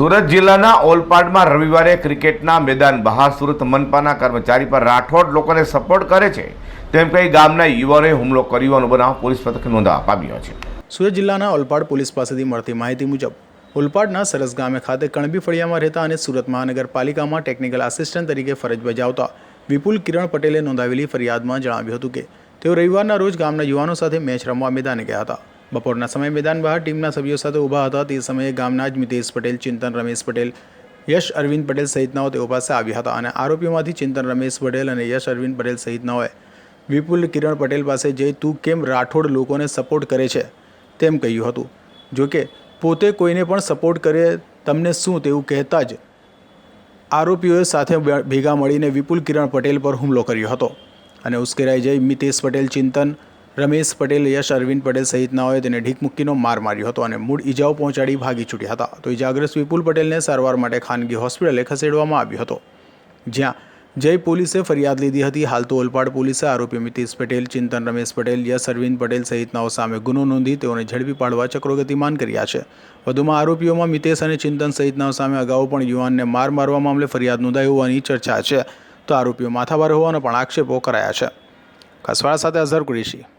સુરત જિલ્લાના ઓલપાડમાં રવિવારે ક્રિકેટના મેદાન બહાર સુરત મનપાના કર્મચારી પર રાઠોડ લોકોને સપોર્ટ કરે છે. તેમ કહી ગામના યુવાનોએ હુમલો કર્યોનો બનાવ પોલીસ મથકે નોંધવા પામ્યો છે. સુરત જિલ્લાના ઓલપાડ પોલીસ પાસેથી મળતી માહિતી મુજબ, ઓલપાડના સરસ ગામે ખાતે કણબી ફળિયામાં રહેતા અને સુરત મહાનગરપાલિકામાં ટેકનિકલ આસિસ્ટન્ટ તરીકે ફરજ બજાવતા વિપુલ કિરણ પટેલે નોંધાવેલી ફરિયાદમાં જણાવ્યું હતું કે, તેઓ રવિવારના રોજ ગામના યુવાનો સાથે મેચ રમવા મેદાને ગયા હતા. બપોરના સમયે મેદાન બહાર ટીમના સભ્યો સાથે ઊભા હતા. તે સમયે ગામના જ મિતેશ પટેલ, ચિંતન રમેશ પટેલ, યશ અરવિંદ પટેલ સહિતનાઓ તેઓ પાસે આવ્યા હતા અને આરોપીઓમાંથી ચિંતન રમેશ પટેલ અને યશ અરવિંદ પટેલ સહિતનાઓએ વિપુલ કિરણ પટેલ પાસે જઈ તું કેમ રાઠોડ લોકોને સપોર્ટ કરે છે? તેમ કહ્યું હતું. જોકે પોતે કોઈને પણ સપોર્ટ કરે, તમને શું તેવું કહેતા જ? આરોપીઓએ સાથે ભેગા મળીને વિપુલ કિરણ પટેલ પર હુમલો કર્યો હતો અને ઉશ્કેરાઈ જઈ મિતેશ પટેલ, ચિંતન રમેશ પટેલ, યશ અરવિંદ પટેલ સહિતનાઓએ તેને ઢીક મુક્કીનો માર માર્યો હતો અને મૂળ ઈજાઓ પહોંચાડી ભાગી છૂટ્યા હતા. તો ઇજાગ્રસ્ત વિપુલ પટેલને સારવાર માટે ખાનગી હોસ્પિટલે ખસેડવામાં આવ્યો હતો. જ્યાં જય પોલીસે ફરિયાદ લીધી હતી. હાલ તો ઓલપાડ પોલીસે આરોપી મિતેશ પટેલ, ચિંતન રમેશ પટેલ, યશ અરવિંદ પટેલ સહિતનાઓ સામે ગુનો નોંધી તેઓને ઝડપી પાડવા ચક્રો ગતિમાન કર્યા છે. વધુમાં આરોપીઓમાં મિતેશ અને ચિંતન સહિતનાઓ સામે અગાઉ પણ યુવાનને માર મારવા મામલે ફરિયાદ નોંધાઈ હોવાની ચર્ચા છે. તો આરોપીઓ માથાભાર હોવાનો પણ આક્ષેપો કરાયા છે. કસવાળા સાથે અઝહર કુરેશી.